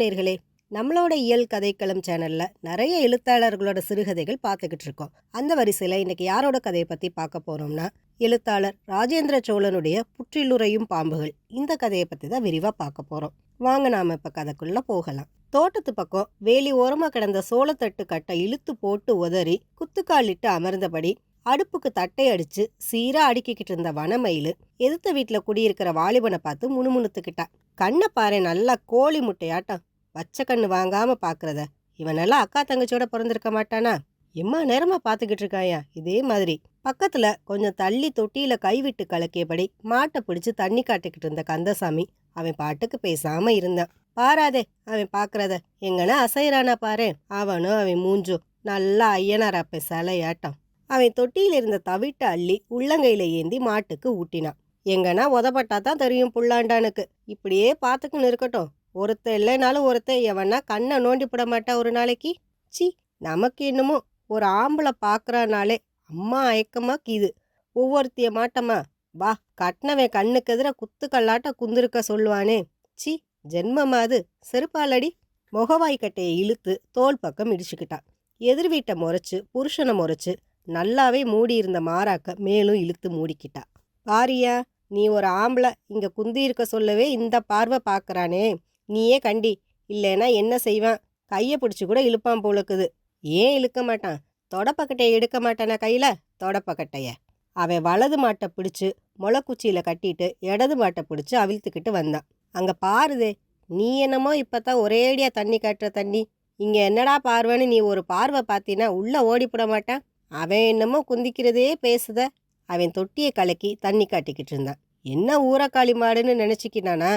நேர்களே நம்மளோட இயல் கதைக்களம் சேனல்ல நிறைய எழுத்தாளர்களோட சிறுகதைகள் பார்த்துக்கிட்டு இருக்கோம். அந்த வரிசையில் இன்னைக்கு யாரோட கதையை பற்றி பார்க்க போறோம்னா எழுத்தாளர் ராஜேந்திர சோழனுடைய புற்றிலுறையும் பாம்புகள். இந்த கதையை பற்றி தான் விரிவாக பார்க்க போகிறோம் வாங்க நாம இப்போ கதைக்குள்ள போகலாம். தோட்டத்து பக்கம் வேலி ஓரமாக கிடந்த சோளத்தட்டு கட்டை இழுத்து போட்டு உதறி குத்துக்காலிட்டு அமர்ந்தபடி அடுப்புக்கு தட்டை அடிச்சு சீரா அடுக்கிக்கிட்டு இருந்த வனமயில் எதிர்த்த வீட்டில் குடியிருக்கிற வாலிபனை பார்த்து முணுமுணுத்துக்கிட்டா. கண்ணை பாரு நல்லா கோழி முட்டையாட்டம். வச்ச கண்ணு வாங்காமல் பார்க்குறத இவனெல்லாம் அக்கா தங்கச்சியோட பிறந்திருக்க மாட்டானா? எம்மா நேரமாக பார்த்துக்கிட்டு இருக்காயா? இதே மாதிரி. பக்கத்தில் கொஞ்சம் தள்ளி தொட்டியில் கைவிட்டு கலக்கியபடி மாட்டை பிடிச்சி தண்ணி காட்டிக்கிட்டு இருந்த கந்தசாமி அவன் பாட்டுக்கு பேசாமல் இருந்தான். பாராதே அவன் பார்க்குறத எங்கன்னா அசைறானா பாரு? அவனும் அவன் மூஞ்சும் நல்லா ஐயனார் அப்ப சிலையாட்டம். அவன் தொட்டியில் இருந்த தவிட்ட அள்ளி உள்ளங்கையில் ஏந்தி மாட்டுக்கு ஊட்டினான். எங்கன்னா உதப்பட்டா தான் தெரியும் புள்ளாண்டானுக்கு இப்படியே பார்த்துக்குன்னு இருக்கட்டும். ஒருத்தன் இல்லைனாலும் ஒருத்தன் எவனா கண்ணை நோண்டி போட மாட்டா ஒரு நாளைக்கு. சி நமக்கு என்னமோ ஒரு ஆம்பளை பார்க்கறானாலே அம்மா அயக்கமா கீது. ஒவ்வொருத்திய மாட்டமா வா கட்டினவன் கண்ணுக்கு எதிர குத்துக்கல்லாட்ட குந்திருக்க சொல்லுவானே. சி ஜென்மமாது செருப்பாலடி. முகவாய் கட்டையை இழுத்து தோல் பக்கம் இடிச்சுக்கிட்டான் எதிர் வீட்டை முறைச்சு புருஷனை முறைச்சு நல்லாவே மூடியிருந்த மாறாக்க மேலும் இழுத்து மூடிக்கிட்டா. பாரியா நீ ஒரு ஆம்பளை இங்கே குந்தி இருக்க சொல்லவே இந்த பார்வை பார்க்குறானே நீயே கண்டி. இல்லைன்னா என்ன செய்வான்? கையை பிடிச்சி கூட இழுப்பான் போலுக்குது. ஏன் இழுக்க மாட்டான்? தொடப்பக்கட்டையை எடுக்க மாட்டானா கையில்? தொடப்பக்கட்டைய. அவன் வலது மாட்டை பிடிச்சி முளைக்குச்சியில கட்டிட்டு இடது மாட்டை பிடிச்சி அவிழ்த்துக்கிட்டு வந்தான். அங்கே பாருதே நீ என்னமோ இப்பதான் ஒரேடியா தண்ணி காட்டுற தண்ணி. இங்கே என்னடா பார்வைன்னு நீ ஒரு பார்வை பார்த்தீன்னா உள்ளே ஓடிப்பட மாட்டான்? அவன் என்னமோ குந்திக்கிறதே பேசுத. அவன் தொட்டியை கலக்கி தண்ணி காட்டிக்கிட்டு இருந்தான். என்ன ஊரக்காளி மாடுன்னு நினச்சிக்கினானா?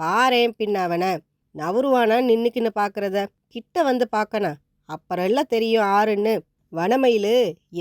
பாரேன் பின்னாவன நவருவானா நின்னுக்கின்னு பார்க்குறத கிட்ட வந்து பார்க்கணா அப்புறம் எல்லாம் தெரியும் ஆறுன்னு. வனமயிலு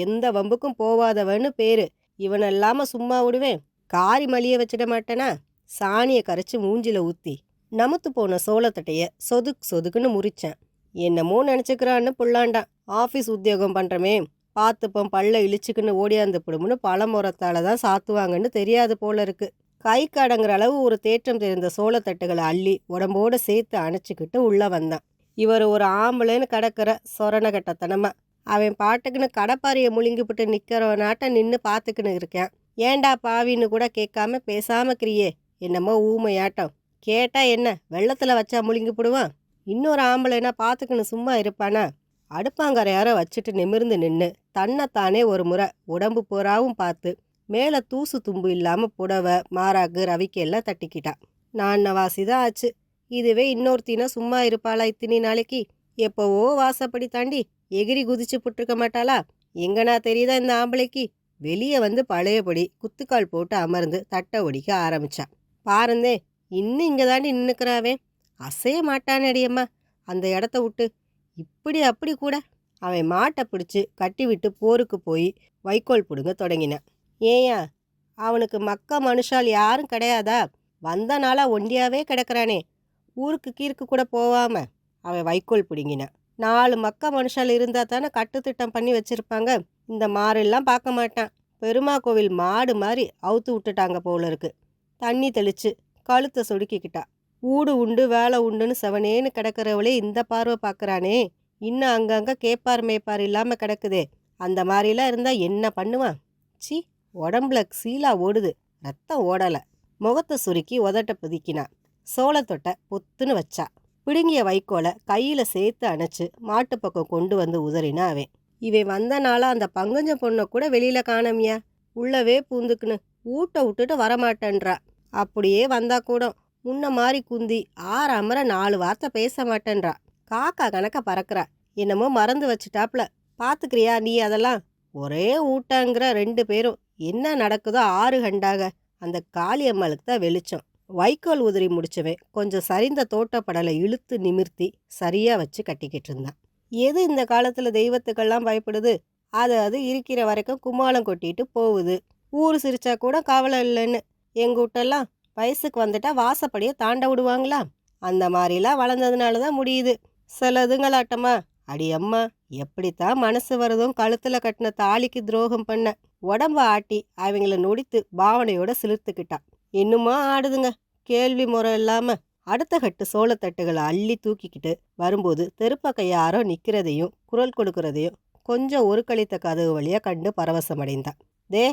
எந்த வம்புக்கும் போவாதவன்னு பேரு. இவனெல்லாம சும்மா விடுவேன். காரி மலிய வச்சிட மாட்டேனா? சாணியை கரைச்சி மூஞ்சில ஊற்றி நமுத்து போன சோளத்தட்டைய சொதுக் சொதுக்குன்னு முறிச்சேன். என்னமோ நினச்சிக்கிறான்னு புள்ளாண்டான் ஆஃபீஸ் உத்தியோகம் பண்ணுறமே பார்த்துப்போம் பல்ல இழிச்சுக்குன்னு ஓடியாந்து பிடுமுன்னு பழமுறத்தால தான் சாத்துவாங்கன்னு தெரியாது போல இருக்குது கை கடங்குற அளவு ஒரு தேற்றம் தெரிந்த சோளத்தட்டுகளை அள்ளி உடம்போடு சேர்த்து அணைச்சிக்கிட்டு உள்ளே வந்தான். இவர் ஒரு ஆம்பளைன்னு கடக்கிற சொரணகட்டத்தனமா. அவன் பாட்டுக்குன்னு கடப்பாரியை முழுங்கிவிட்டு நிற்கிறவனாட்ட நின்று பார்த்துக்கின்னு இருக்கேன். ஏன்டா பாவின்னு கூட கேட்காம பேசாம கிரியே என்னமோ ஊமையாட்டம். கேட்டா என்ன? வெள்ளத்தில் வச்சா முழுங்கி போடுவான் இன்னொரு ஆம்பளைனா பார்த்துக்கின்னு சும்மா இருப்பானா? அடுப்பாங்கரையார வச்சுட்டு நிமிர்ந்து நின்று தன்னைத்தானே ஒரு முறை உடம்பு பூராவும் பார்த்து மேலே தூசு தும்பு இல்லாமல் புடவை மாறாக்கு ரவிக்கு எல்லாம் தட்டிக்கிட்டான் நான் வாசி தான் ஆச்சு. இதுவே இன்னொருத்தினா சும்மா இருப்பாளா இத்தினி நாளைக்கு? எப்போவோ வாசப்படி தாண்டி எகிரி குதிச்சு புட்டிருக்க மாட்டாளா? எங்கனா தெரியுதா இந்த ஆம்பளைக்கு? வெளியே வந்து பழையபடி குத்துக்கால் போட்டு அமர்ந்து தட்டை ஒடிக்க ஆரம்பிச்சான் பாருந்தே இன்னும் இங்கே தாண்டி நின்னுக்கிறாவே. அசைய மாட்டானடியம்மா அந்த இடத்த விட்டு இப்படி அப்படி கூட. அவன் மாட்டை பிடிச்சு கட்டி விட்டு போருக்கு போய் வைக்கோல் பிடுங்க தொடங்கினான் ஏயா அவனுக்கு மக்க மனுஷால் யாரும் கிடையாதா? வந்த நாளாக ஒண்டியாவே கிடக்குறானே. ஊருக்கு கீருக்கு கூட போவாம. அவன் வைக்கோல் பிடுங்கினான் நாலு மக்க மனுஷால் இருந்தால் தானே கட்டுத்திட்டம் பண்ணி வச்சுருப்பாங்க. இந்த மாறெல்லாம் பார்க்க மாட்டான். பெருமா கோவில் மாடு மாதிரி அவுத்து விட்டுட்டாங்க போல இருக்கு. தண்ணி தெளிச்சு கழுத்தை சொடுக்கிக்கிட்டா. ஊடு உண்டு வேலை உண்டுன்னு செவனேன்னு கிடக்கிறவளே இந்த பார்வை பார்க்குறானே. இன்னும் அங்கங்கே கேப்பார் மேப்பார் இல்லாமல் கிடக்குதே. அந்த மாதிரிலாம் இருந்தால் என்ன பண்ணுவான்? சி உடம்புல சீலா ஓடுது. ரத்தம் ஓடலை. முகத்தை சுருக்கி உதட்ட புதிக்கினான் சோளத்தொட்டை பொத்துன்னு வச்சா. பிடுங்கிய வைக்கோலை கையில் சேர்த்து அணைச்சு மாட்டு பக்கம் கொண்டு வந்து உதறினா அவன். இவன் வந்தனால அந்த பங்கஞ்ச பொண்ணை கூட வெளியில காணமியா. உள்ளவே பூந்துக்குன்னு ஊட்ட விட்டுட்டு வரமாட்டேன்றா. அப்படியே வந்தா கூட. முன்ன மாதிரி குந்தி ஆறாமற நாலு வார்த்தை பேச மாட்டேன்றா. காக்கா கணக்க பறக்குறா. என்னமோ மறந்து வச்சுட்டாப்ல. பார்த்துக்கிறியா நீ அதெல்லாம்? ஒரே ஊட்டங்கிற ரெண்டு பேரும். என்ன நடக்குதோ ஆறு கண்டாக அந்த காளியம்மாளுக்கு தான் வெளிச்சம். வைக்கோல் உதிரி முடிச்சவன் கொஞ்சம் சரிந்த தோட்டப்படலை இழுத்து நிமிர்த்தி சரியாக வச்சு கட்டிக்கிட்டு இருந்தான். எது இந்த காலத்தில் தெய்வத்துக்கெல்லாம் பயப்படுது? அது அது இருக்கிற வரைக்கும் கும்மாளம் கொட்டிட்டு போகுது. ஊர் சிரிச்சா கூட கவலை இல்லைன்னு. எங்கள் வீட்டெல்லாம் வயசுக்கு வந்துட்டா வாசப்படியை தாண்ட விடுவாங்களா? அந்த மாதிரிலாம் வளர்ந்ததுனால தான் முடியுது. சிலதுங்களாட்டமா அடி அம்மா எப்படித்தான் மனசு வருதும் கழுத்தில் கட்டின தாலிக்கு துரோகம் பண்ண. உடம்ப ஆட்டி அவங்கள நொடித்து பாவனையோட சிலிர்த்துக்கிட்டான் இன்னுமா ஆடுதுங்க. கேள்வி முறை இல்லாமல் அடுத்த கட்டு சோளத்தட்டுகளை அள்ளி தூக்கிக்கிட்டு வரும்போது தெருப்பக்க யாரோ நிற்கிறதையும் குரல் கொடுக்கறதையும் கொஞ்சம் ஒரு கழித்த கதவு வழியாக கண்டு பரவசமடைந்தான் தே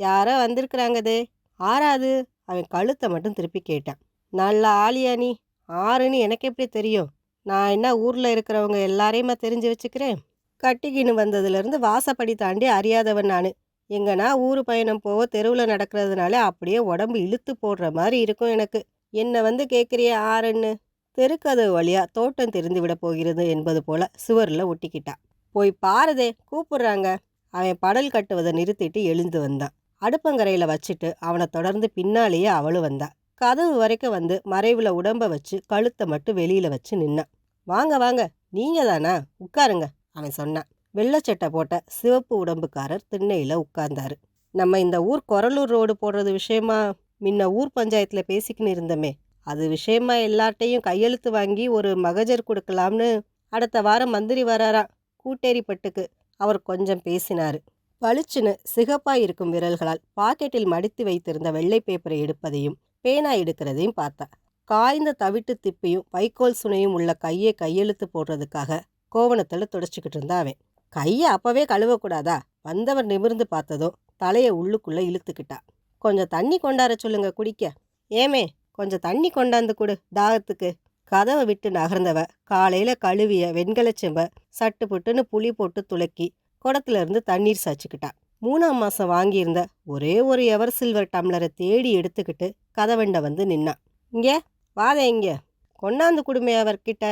யாரோ வந்திருக்கிறாங்க தே. ஆறாது. அவன் கழுத்தை மட்டும் திருப்பி கேட்டான். நல்ல ஆளியா நீ? ஆறுன்னு எனக்கு எப்படி தெரியும்? நான் என்ன ஊரில் இருக்கிறவங்க எல்லாரையுமா தெரிஞ்சு வச்சுக்கிறேன்? கட்டிக்கின்னு வந்ததுலேருந்து வாசப்படி தாண்டி அறியாதவன் நான். எங்கன்னா ஊர் பயணம் போக தெருவில் நடக்கிறதுனால அப்படியே உடம்பு இழுத்து போடுற மாதிரி இருக்கும் எனக்கு. என்னை வந்து கேட்குறிய ஆறுன்னு? தெருக்கதவு வழியாக தோட்டம் தெரிந்து விட போகிறது என்பது போல சுவரில் ஒட்டிக்கிட்டான் போய் பாருதே கூப்பிடுறாங்க. அவன் படல் கட்டுவதை நிறுத்திட்டு எழுந்து வந்தான். அடுப்பங்கரையில் வச்சுட்டு அவனை தொடர்ந்து பின்னாலேயே அவளும் வந்தாள் கதவு வரைக்கும் வந்து மறைவில் உடம்ப வச்சு கழுத்தை மட்டும் வெளியில் வச்சு நின்னான் வாங்க வாங்க நீங்கள் தானா? உட்காருங்க அவன் சொன்னான். வெள்ளச்சட்டை போட்ட சிவப்பு உடம்புக்காரர் திண்ணையில் உட்கார்ந்தாரு. நம்ம இந்த ஊர் கொரலூர் ரோடு போடுறது விஷயமா? முன்ன ஊர் பஞ்சாயத்தில் பேசிக்கின்னு இருந்தோமே. அது விஷயமா எல்லார்ட்டையும் கையெழுத்து வாங்கி ஒரு மகஜர் கொடுக்கலாம்னு அடுத்த வாரம் மந்திரி வராராம் கூட்டேரிப்பட்டுக்கு அவர் கொஞ்சம் பேசினார். பளிச்சுன்னு சிகப்பாய் இருக்கும் விரல்களால் பாக்கெட்டில் மடித்து வைத்திருந்த வெள்ளை பேப்பரை எடுப்பதையும் பேனா எடுக்கிறதையும் பார்த்தா காய்ந்த தவிட்டு திப்பியும் வைக்கோல் சுனையும் உள்ள கையை கையெழுத்து போடுறதுக்காக கோவணத்தில் துடைச்சிக்கிட்டு இருந்தா அவன். கையை அப்பவே கழுவக்கூடாதா? வந்தவர் நிமிர்ந்து பார்த்ததும் தலையை உள்ளுக்குள்ளே இழுத்துக்கிட்டா. கொஞ்சம் தண்ணி கொண்டார சொல்லுங்க குடிக்க. ஏமே கொஞ்சம் தண்ணி கொண்டாந்து கொடு தாகத்துக்கு. கதவை விட்டு நகர்ந்தவ காலையில் கழுவிய வெண்கலச்செம்ப சட்டு புட்டுன்னு புளி போட்டு துளக்கி குடத்துல இருந்து தண்ணீர் சாய்ச்சிக்கிட்டா. மூணாம் மாதம் வாங்கியிருந்த ஒரே ஒரு எவர் சில்வர் டம்ளரை தேடி எடுத்துக்கிட்டு கதவண்ட வந்து நின்னான் இங்கே வாதே இங்கே. கொண்டாந்து குடுமே அவர்கிட்ட.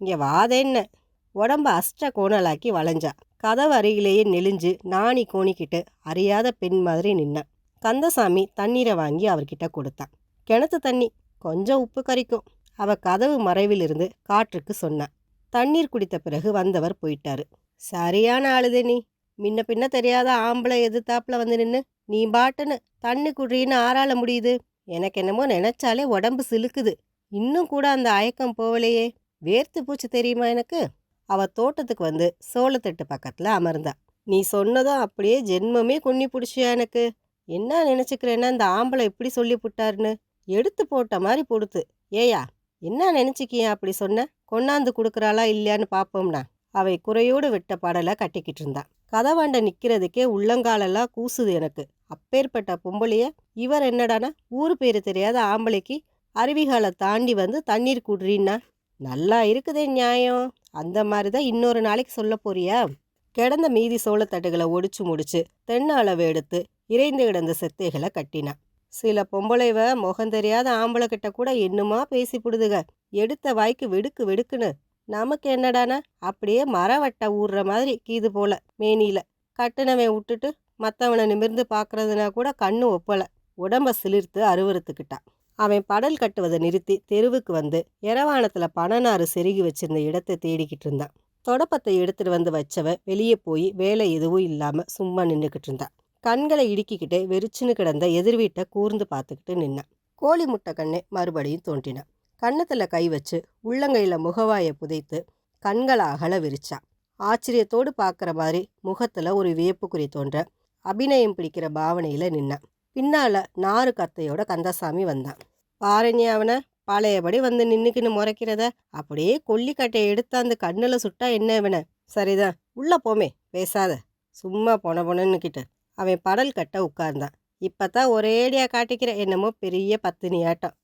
இங்கே வாதேன்ன உடம்ப அஷ்ட கோணலாக்கி வளைஞ்சா. கதவு அருகிலேயே நெளிஞ்சு நாணி கோணிக்கிட்டு அறியாத பெண் மாதிரி நின்னான் கந்தசாமி தண்ணீரை வாங்கி அவர்கிட்ட கொடுத்தான் கிணத்து தண்ணி. கொஞ்சம் உப்பு கறிக்கும் அவ கதவு மறைவிலிருந்து காற்றுக்கு சொன்னான் தண்ணீர் குடித்த பிறகு வந்தவர் போயிட்டாரு. சரியான ஆளுதே நீ. முன்ன பின்ன தெரியாத ஆம்பளை எதிர்த்தாப்புல வந்து நின்று நீ பாட்டுன்னு தண்ணி குடின்னு ஆறால முடியுது. எனக்கு என்னமோ நினைச்சாலே உடம்பு சிலுக்குது. இன்னும் கூட அந்த அயக்கம் போகலையே. வேர்த்து பூச்சி தெரியுமா எனக்கு? அவ தோட்டத்துக்கு வந்து சோளத்தட்டு பக்கத்துல அமர்ந்தா. நீ சொன்னதும் அப்படியே ஜென்மமே குன்னி பிடிச்சியா எனக்கு? என்ன நினச்சிக்கிறேன்னா இந்த ஆம்பளை இப்படி சொல்லி புட்டாருன்னு? எடுத்து போட்ட மாதிரி பொடுத்து. ஏயா என்ன நினச்சிக்கியா அப்படி சொன்ன? கொண்டாந்து கொடுக்குறாளா இல்லையான்னு பார்ப்போம்னா அவை குறையோடு விட்ட படலை கட்டிக்கிட்டு இருந்தான் கதவாண்ட நிற்கிறதுக்கே உள்ளங்காலெல்லாம் கூசுது எனக்கு. அப்பேற்பட்ட பொம்பளைய இவர் என்னடானா? ஊர் பேர் தெரியாத ஆம்பளைக்கு அருவிகாலை தாண்டி வந்து தண்ணீர் குடுறீன்னா? நல்லா இருக்குதே நியாயம். அந்த மாதிரி தான் இன்னொரு நாளைக்கு சொல்ல போறியா? கிடந்த மீதி சோளத்தட்டுகளை ஒடிச்சு முடிச்சு தென்ன எடுத்து இறைந்து கிடந்த செத்தைகளை கட்டினான் சில பொம்பளைவ முகம் தெரியாத ஆம்பளை கிட்ட கூட என்னமா பேசி புடுதுக எடுத்த வாய்க்கு வெடுக்கு வெடுக்குன்னு நமக்கு என்னடானா? அப்படியே மரவட்டை ஊடுற மாதிரி கீது போல மேனியில். கட்டுனவன் விட்டுட்டு மற்றவனை நிமிர்ந்து பார்க்குறதுனா கூட கண்ணு ஒப்பலை. உடம்ப சிலிர்த்து அருவறுத்துக்கிட்டான். அவன் படல் கட்டுவதை நிறுத்தி தெருவுக்கு வந்து எரவாணத்துல பணநாறு செருகி வச்சிருந்த இடத்தை தேடிக்கிட்டு இருந்தான். தொடப்பத்தை எடுத்துட்டு வந்து வச்சவன் வெளியே போய் வேலை எதுவும் இல்லாமல் சும்மா நின்றுக்கிட்டு இருந்தான். கண்களை இடுக்கிக்கிட்டே வெறிச்சுன்னு கிடந்த எதிர் வீட்டை கூர்ந்து பார்த்துக்கிட்டு நின்னான். கோழி முட்டை கண்ணே மறுபடியும் தோன்றினான். கன்னத்தில் கை வச்சு உள்ளங்கையில் முகவாயை புதைத்து கண்களை அகல விரிச்சான் ஆச்சரியத்தோடு பார்க்குற மாதிரி முகத்தில் ஒரு வியப்புக்குறி தோன்ற அபிநயம் பிடிக்கிற பாவனையில் நின்னான் பின்னால நாறு கத்தையோட கந்தசாமி வந்தான். பாருங்க அவனை பழையபடி வந்து நின்னுக்கின்னு முறைக்கிறத அப்படியே கொல்லிக்கட்டையை எடுத்தாந்து கண்ணில் சுட்டா என்ன இவனை? சரிதான் உள்ளே போமே பேசாத. சும்மா போன பொனன்னுக்கிட்டு அவன் படல் கட்ட உட்கார்ந்தான். இப்பதான் ஒரேடியாக காட்டிக்கிற என்னமோ பெரிய பத்தினி ஆட்டம்.